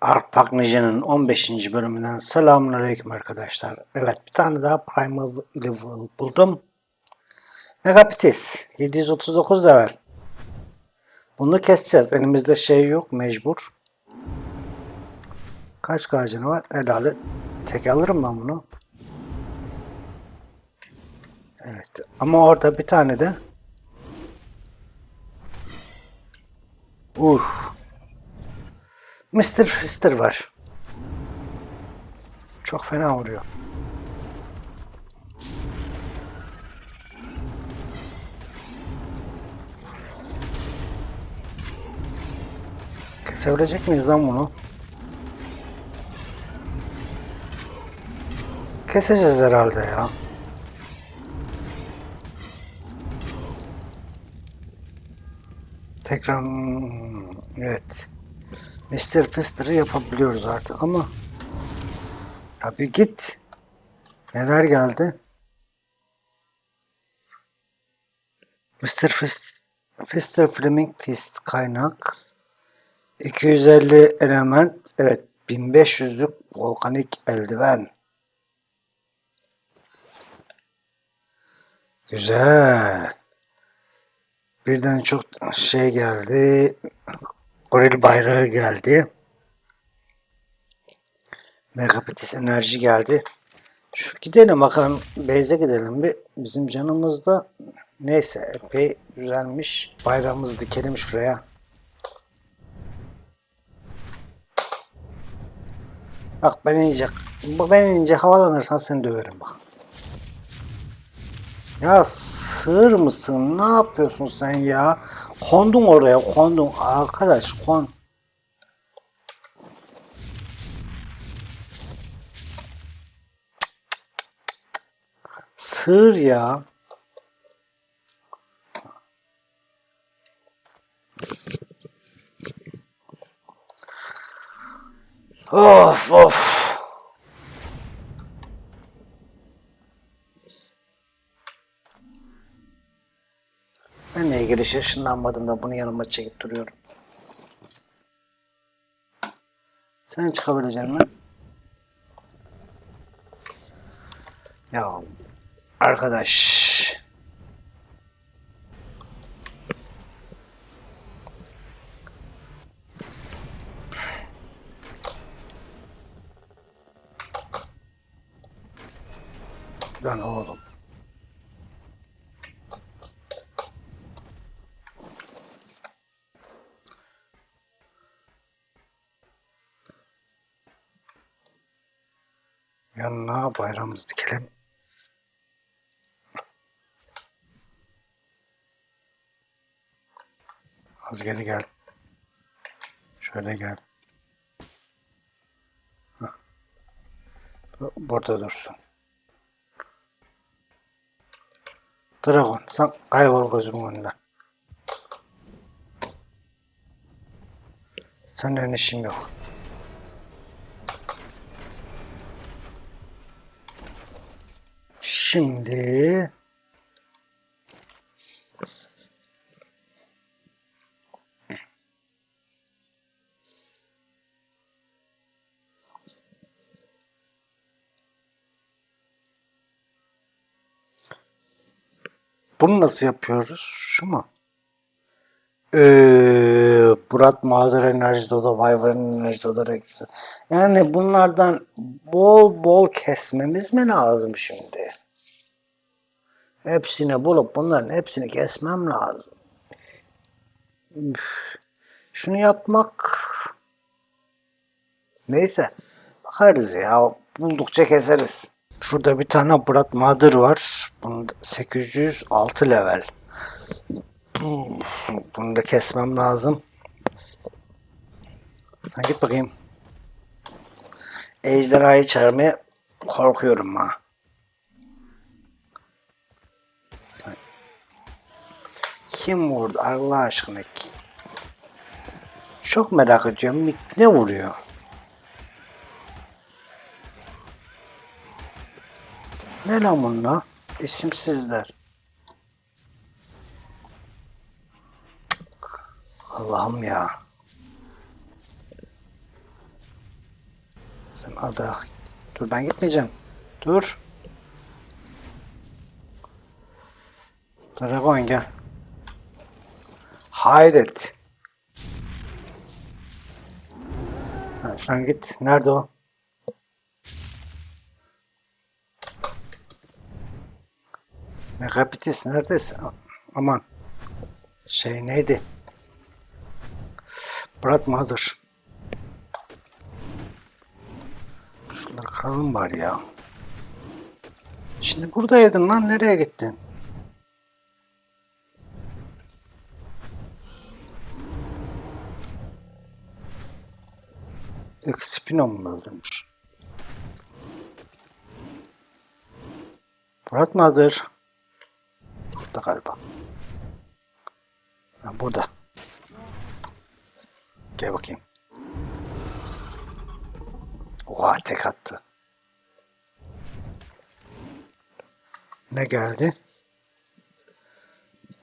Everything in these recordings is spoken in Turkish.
Arpak Ninja'nın 15. bölümünden selamünaleyküm arkadaşlar. Evet bir tane daha Primal Level buldum. Megapitis 739 level. Bunu keseceğiz. Elimizde şey yok mecbur. Kaç kağıcını var? Herhalde tek alırım ben bunu. Evet. Ama orada bir tane de Uh. Mr. Fister var. Çok fena vuruyor. Kesebilecek miyiz lan bunu? Keseceğiz herhalde ya. Tekrar hmm, evet. Mr. Fister'ı yapabiliyoruz artık ama ya bir git. Neler geldi? Mr. Fist, Fister Flaming Fist kaynak 250 element evet 1500'lük volkanik eldiven Güzel. Birden çok şey geldi. Goril bayrağı geldi. Megapitis enerji geldi. Şu gidelim bakalım. Beyze gidelim bir. Bizim canımızda neyse epey güzelmiş. Bayrağımızı dikelim şuraya. Bak ben bak ben inince havalanırsan seni döverim bak. Ya sığır mısın? Ne yapıyorsun sen ya? Kondun oraya kondun. Arkadaş kon. Sığır ya. Of of. İlgili şaşınlanmadım da bunu yanıma çekip duruyorum. Sen çıkabilecek misin? Ya arkadaş. Yanına bayrağımızı dikelim. Az geri gel. Şöyle gel. Burada dursun. Dragon sen kaybol gözümün önünden. Senin işim yok. Şimdi bunu nasıl yapıyoruz? Şu mu? Ee, Murat Mağdur Enerji Doda, Wyvern Enerji Doda. Yani bunlardan bol bol kesmemiz mi lazım şimdi? Hepsini bulup bunların hepsini kesmem lazım. Şunu yapmak neyse bakarız ya buldukça keseriz. Şurada bir tane Murat Mağdur var. Bunda 806 level. Bunu da kesmem lazım. Ha, git bakayım. Ejderhayı çağırmaya korkuyorum ha. Kim vurdu Allah aşkına? Çok merak ediyorum. Ne vuruyor? Ne lan bunlar? İsimsizler. Allah'ım ya. Sen ada. Dur ben gitmeyeceğim. Dur. Dragon gel. Hayret. Sen şuradan git. Nerede o? Megapitis neredesin? Aman. Şey neydi? Brad Mother. Şunları kıralım bari ya. Şimdi buradaydın lan nereye gittin? Expino mu öldürmüş? Brad Mother. Burada galiba. Ha, burada. Gel bakayım. Oha tek attı. Ne geldi?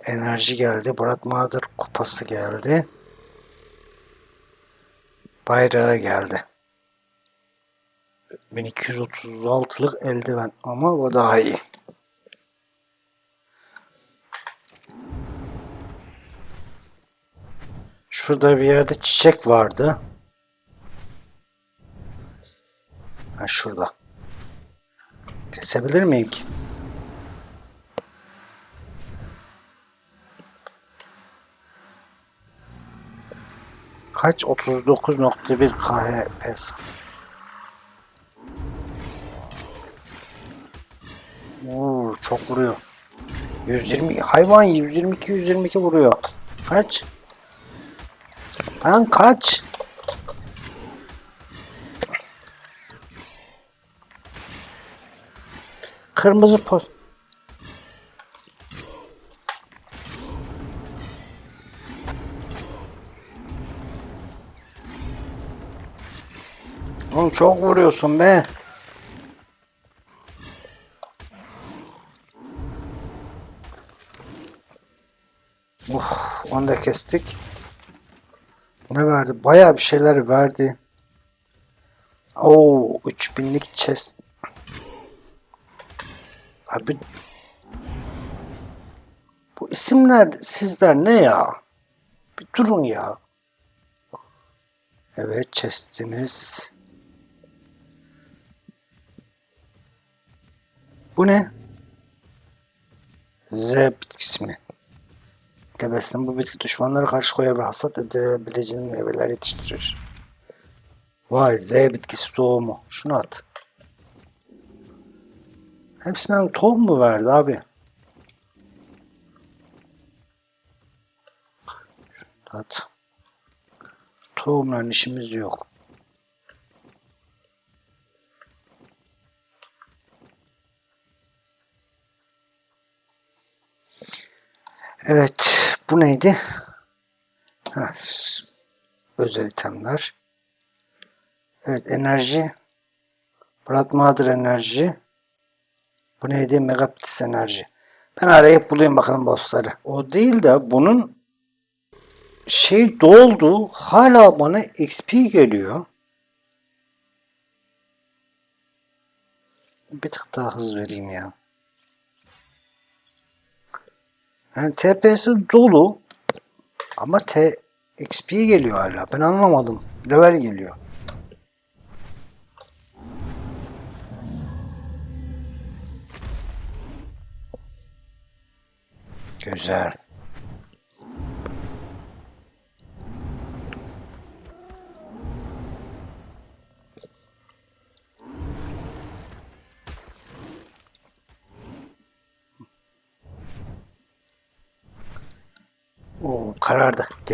Enerji geldi. Brad Mother kupası geldi. Bayrağı geldi. 1236'lık eldiven ama o daha iyi. Şurada bir yerde çiçek vardı. Ha şurada. Kesebilir miyim ki? Kaç? 39.1 KHS. Oo, çok vuruyor. 120 hayvan 122 122 vuruyor. Kaç? Lan kaç? Kırmızı pot. Çok vuruyorsun be. Uf, onu da kestik. Ne verdi? Bayağı bir şeyler verdi. Oo, 3000'lik chest. Abi bu isimler sizler ne ya? Bir durun ya. Evet chestimiz. Bu ne? Z bitkisi mi? Tebessüm bu bitki düşmanlara karşı koyar ve hasat edebileceğin meyveler yetiştirir. Vay Z bitkisi tohumu. Şunu at. Hepsinden tohum mu verdi abi? Şunu at. Tohumların işimiz yok. Evet. Bu neydi? Ha, özel itemler. Evet enerji. Brad Mother enerji. Bu neydi? Megapitis enerji. Ben arayıp bulayım bakalım bossları. O değil de bunun şey doldu. Hala bana XP geliyor. Bir tık daha hız vereyim ya. Yani TP'si dolu ama T XP geliyor hala. Ben anlamadım. Level geliyor. Güzel.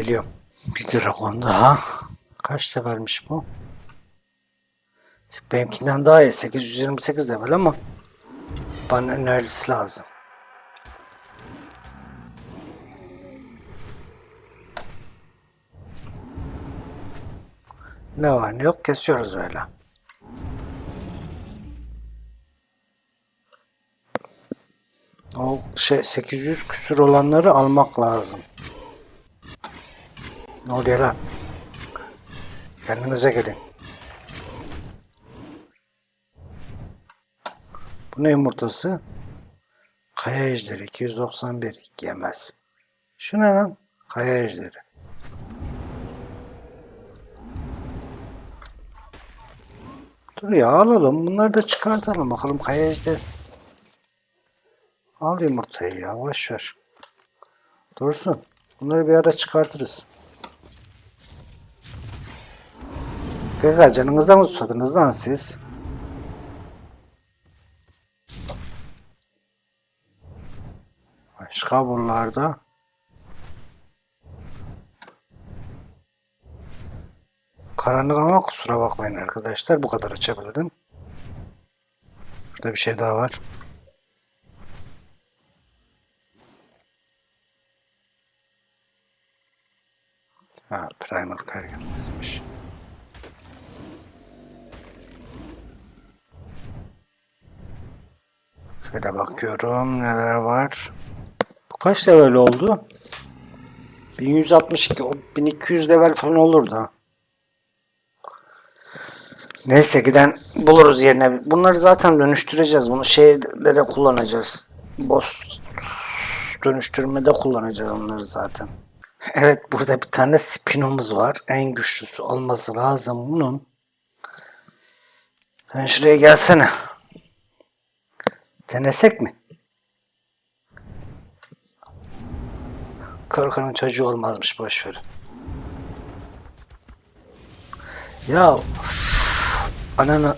Geliyorum. Bir dragon daha. Kaç levelmiş bu? Benimkinden daha iyi. 828 level ama bana enerjisi lazım. Ne var ne yok kesiyoruz öyle. O şey 800 küsür olanları almak lazım. Ne oluyor lan? Kendinize gelin. Bu ne yumurtası? Kaya ejderi 291 yemez. Şu ne lan? Kaya ejderi. Dur ya alalım. Bunları da çıkartalım. Bakalım kaya ejderi. Al yumurtayı ya. Boş ver. Dursun. Bunları bir ara çıkartırız. Kaka canınıza mı lan siz? Başka buralarda. Karanlık ama kusura bakmayın arkadaşlar. Bu kadar açabildim. Şurada bir şey daha var. Ha, primer kargımızmış. Şöyle bakıyorum neler var. Bu kaç level oldu? 1162, o 1200 level falan olurdu ha. Neyse giden buluruz yerine. Bunları zaten dönüştüreceğiz. Bunu şeylere kullanacağız. Boss dönüştürmede kullanacağız onları zaten. Evet burada bir tane spinomuz var. En güçlüsü olması lazım bunun. Sen şuraya gelsene. Denesek mi? Korkanın çocuğu olmazmış boş. Ya ananı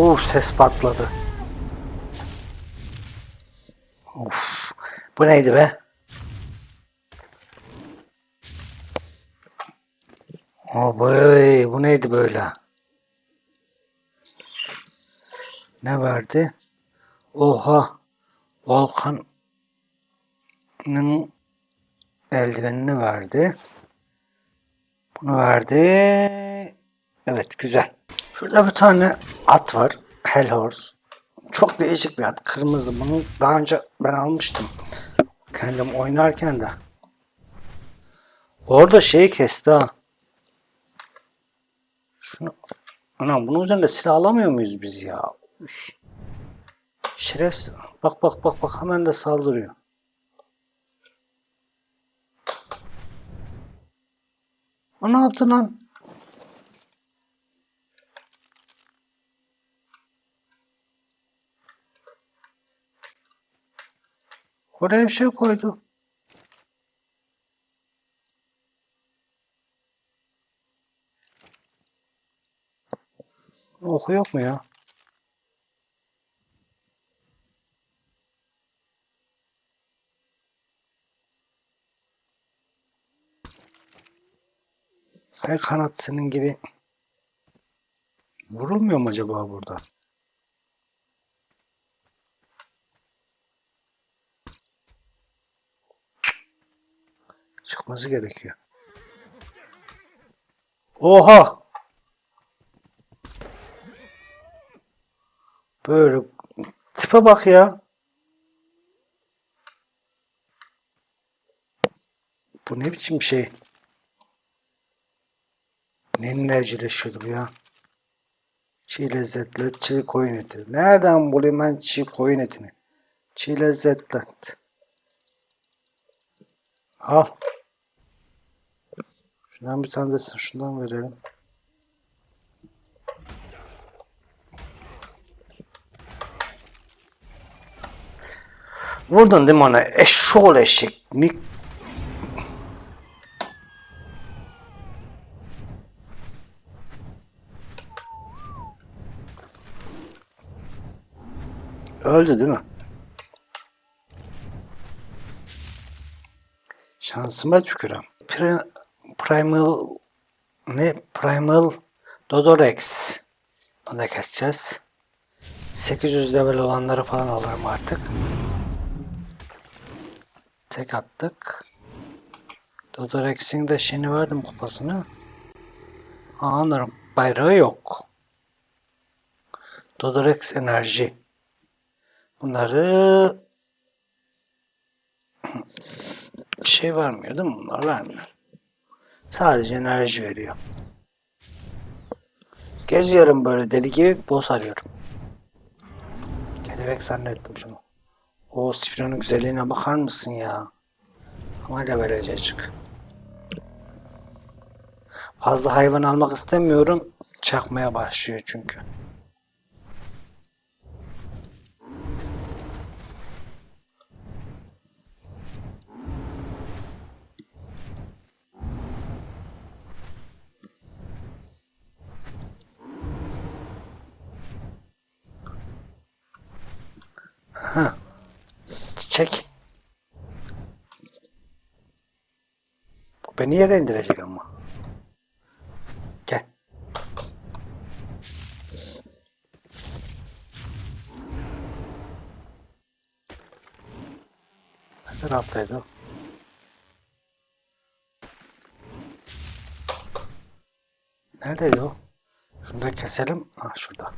Uf ses patladı. Of. Bu neydi be? Abi bu neydi böyle? Ne verdi? Oha. Volkan'ın eldivenini verdi. Bunu verdi. Evet güzel. Şurada bir tane at var. Hellhorse. Çok değişik bir at. Kırmızı. Bunu daha önce ben almıştım. Kendim oynarken de. Orada şeyi kesti ha. Şunu Anam bunun üzerinde silah alamıyor muyuz biz ya? Üş. Şerefsiz. Bak bak bak bak hemen de saldırıyor. O ne yaptı lan? Oraya bir şey koydu. Oku yok mu ya? Her kanat senin gibi vurulmuyor mu acaba burada? Çıkması gerekiyor. Oha! Böyle tipe bak ya. Bu ne biçim şey? Neyin evcilleşiyordu bu ya? Çiğ lezzetli çiğ koyun eti. Nereden bulayım ben çiğ koyun etini? Çiğ lezzetli. Al. Şundan bir tane de şundan verelim. Vurdun değil mi ona? Eşşoğlu eşek. Mik Öldü değil mi? Şansıma tükürem. Pri- Primal ne? Primal Dodorex. Onu da keseceğiz. 800 level olanları falan alırım artık. Tek attık. Dodorex'in de şeyini verdim kupasını. Aa, Anlarım. Bayrağı yok. Dodorex enerji. Bunları bir şey vermiyor değil mi? Bunlar vermiyor. Sadece enerji veriyor. Geziyorum böyle deli gibi boss arıyorum. Kelebek zannettim şunu. O Spiron'un güzelliğine bakar mısın ya? Ama level çık. Fazla hayvan almak istemiyorum. Çakmaya başlıyor çünkü. Çiçek. Bu beni yere indirecek ama. Gel. Ne taraftaydı o? Neredeydi o? Şunu da keselim. Ha şurada.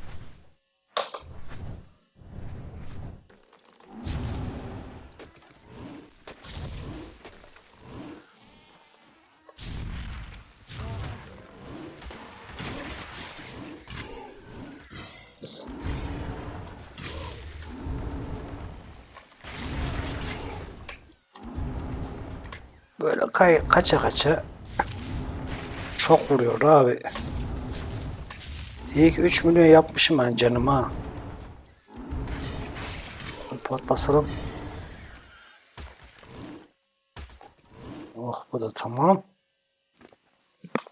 Böyle kay kaça kaça çok vuruyor abi. İyi ki 3 milyon yapmışım ben canıma. Pot basalım. Oh bu da tamam.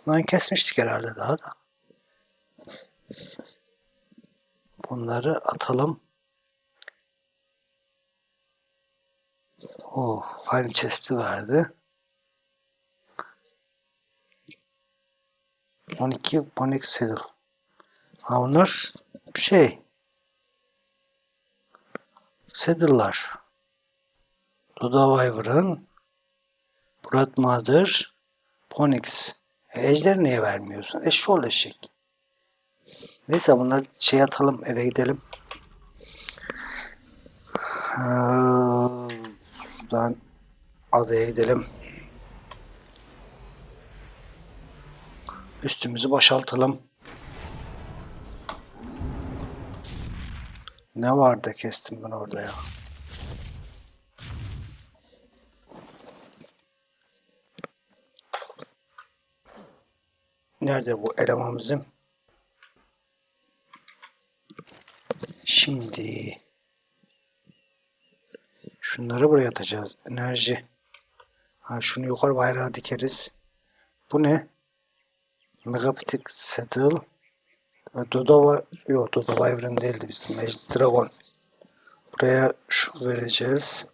Bunları kesmiştik herhalde daha da. Bunları atalım. Oh, fine chest'i verdi. 12 Bonix Saddle. Ha bunlar şey Saddle'lar. Dodo Wyvern Brad Mother Ponix. E, ejder niye vermiyorsun? Eşşoğlu eşek. Neyse bunları şey atalım eve gidelim. Ha, Buradan adaya gidelim. Üstümüzü boşaltalım. Ne vardı kestim ben orada ya. Nerede bu eleman bizim? Şimdi şunları buraya atacağız. Enerji. Ha şunu yukarı bayrağa dikeriz. Bu ne? Megapitik Saddle Dodo yok Dodo Wyvern değildi bizim. Magic Dragon. Buraya şu vereceğiz.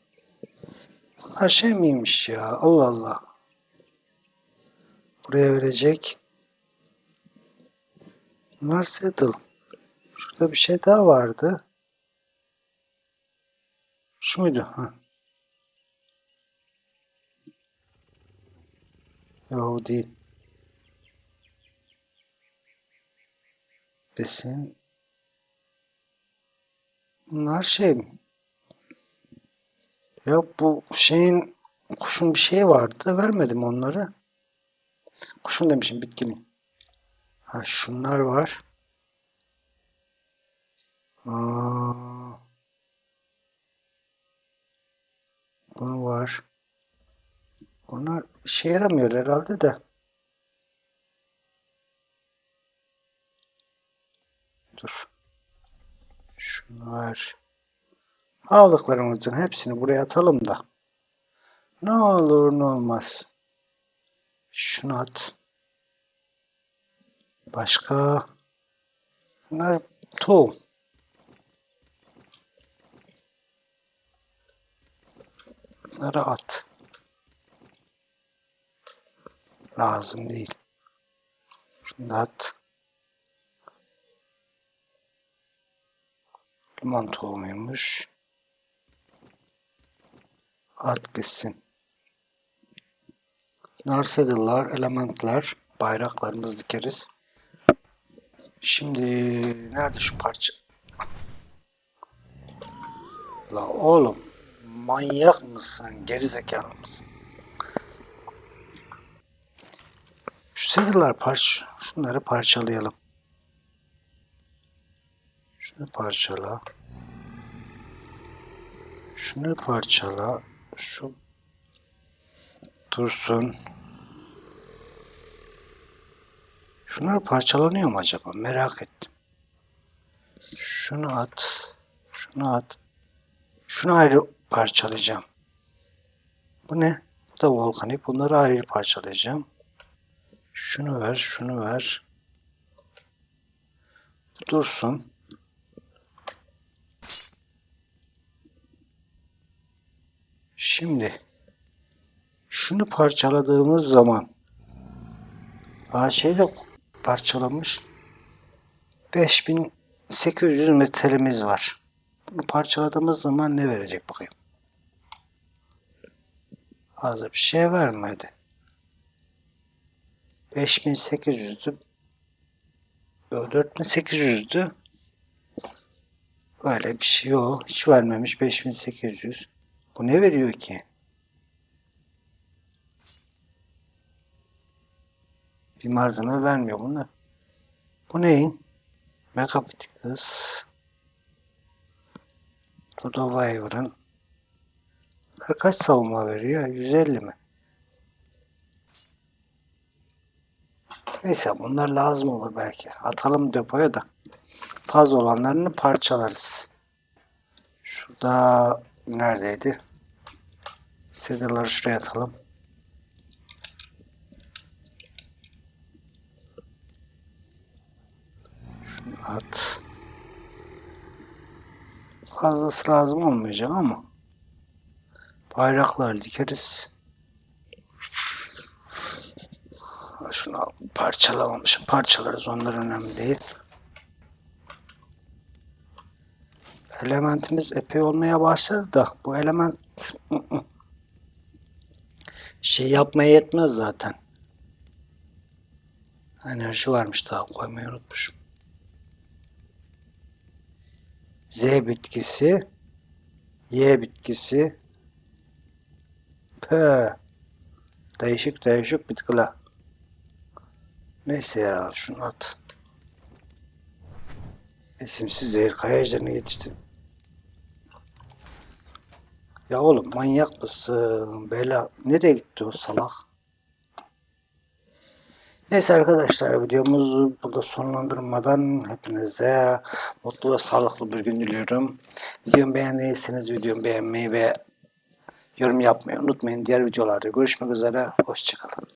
Bunlar şey miymiş ya? Allah Allah. Buraya verecek. Bunlar Saddle şurada bir şey daha vardı. Şu muydu? Ha. Yok değil besin bunlar şey? Ya bu şeyin kuşun bir şeyi vardı vermedim onları. Kuşun demişim bitkinin. Ha şunlar var. Aa, bunu var. Bunlar işe yaramıyor herhalde de. Dur. Şunu ver. Aldıklarımızın hepsini buraya atalım da. Ne olur ne olmaz. Şunu at. Başka. Bunlar tohum. Bunları at. Lazım değil. Şunu at. Limon tohumuymuş. At gitsin. Narsediller, elementler, bayraklarımızı dikeriz. Şimdi nerede şu parça? La oğlum manyak mısın? Gerizekalı mısın? Şu sedirler parç, şunları parçalayalım. Şunu parçala. Şunu parçala. Şu dursun. Şunlar parçalanıyor mu acaba? Merak ettim. Şunu at. Şunu at. Şunu ayrı parçalayacağım. Bu ne? Bu da volkanik. Bunları ayrı parçalayacağım. Şunu ver, şunu ver. Bu dursun. Şimdi şunu parçaladığımız zaman şey de parçalamış. 5800 metremiz var. Bunu parçaladığımız zaman ne verecek bakayım. Fazla bir şey vermedi. 5800'dü. Yo, 4800'dü. Böyle bir şey yok. Hiç vermemiş 5800. Bu ne veriyor ki? Bir malzeme vermiyor bunu. Bu neyin? Megapixels. Dodo Wyvern. Bunlar kaç savunma veriyor? 150 mi? Neyse bunlar lazım olur belki. Atalım depoya da. Fazla olanlarını parçalarız. Şurada neredeydi? Sedaları şuraya atalım. Şunu at. Fazlası lazım olmayacak ama bayraklar dikeriz. Şunu parçalamamışım. Parçalarız. Onlar önemli değil. Elementimiz epey olmaya başladı da bu element şey yapmaya yetmez zaten. Enerji varmış daha koymayı unutmuşum. Z bitkisi Y bitkisi P Değişik değişik bitkiler. Neyse ya şunu at. İsimsiz zehir kaya ejderini yetiştin. Ya oğlum manyak mısın? Bela nereye gitti o salak? Neyse arkadaşlar videomuzu burada sonlandırmadan hepinize mutlu ve sağlıklı bir gün diliyorum. Videomu beğendiyseniz videomu beğenmeyi ve yorum yapmayı unutmayın. Diğer videolarda görüşmek üzere. Hoşçakalın.